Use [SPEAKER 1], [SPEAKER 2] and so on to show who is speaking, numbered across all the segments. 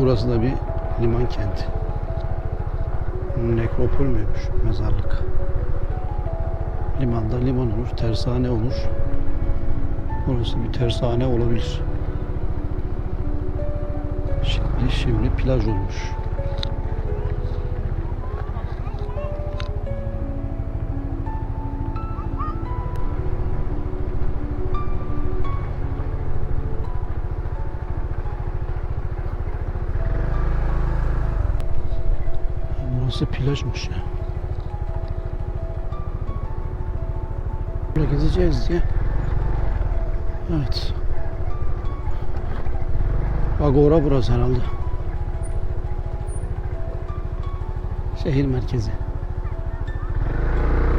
[SPEAKER 1] Burası da bir liman kenti. Nekropol müymüş? Mezarlık. Limanda liman olur, tersane olur. Burası bir tersane olabilir. Şimdi, şimdi plaj olmuş. Burası plajmış ya. Böyle gezeceğiz diye. Evet. Agora burası herhalde. Şehir merkezi.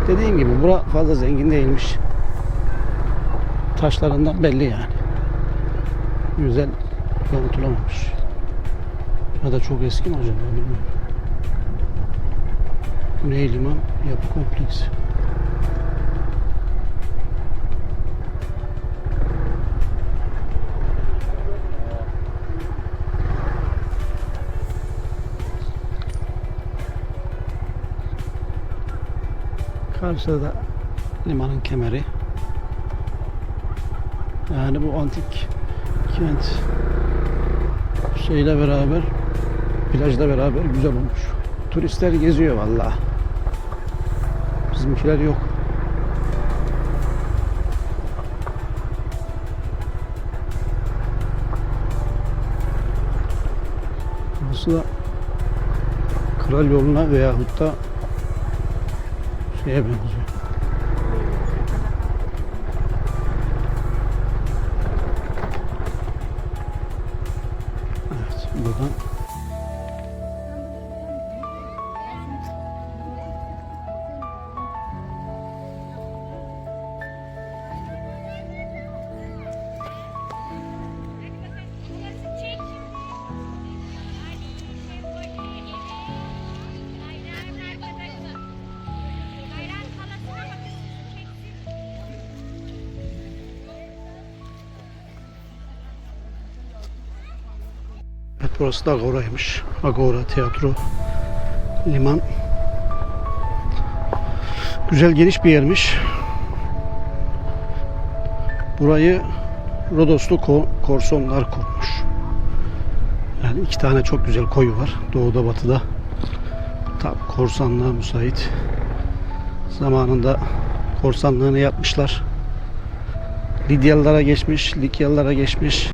[SPEAKER 1] Dediğim gibi bura fazla zengin değilmiş. Taşlarından belli yani. Güzel yontulamamış. Ya da çok eski mi acaba bilmiyorum. Güney Liman Yapı Kompleksi. Karşıda da limanın kemeri. Yani bu antik kent şeyle beraber plajla beraber güzel olmuş. Turistler geziyor vallahi. Bizimkiler yok. Burası da Kral yoluna veyahut da şeye benziyor. Burası da Agora'ymış. Agora tiyatro, liman. Güzel geniş bir yermiş. Burayı Rodoslu ko- korsonlar kurmuş. Yani iki tane çok güzel koyu var. Doğuda batıda. Tam korsanlığa müsait. Zamanında korsanlığını yapmışlar. Lidyalılara geçmiş, Likyalılara geçmiş.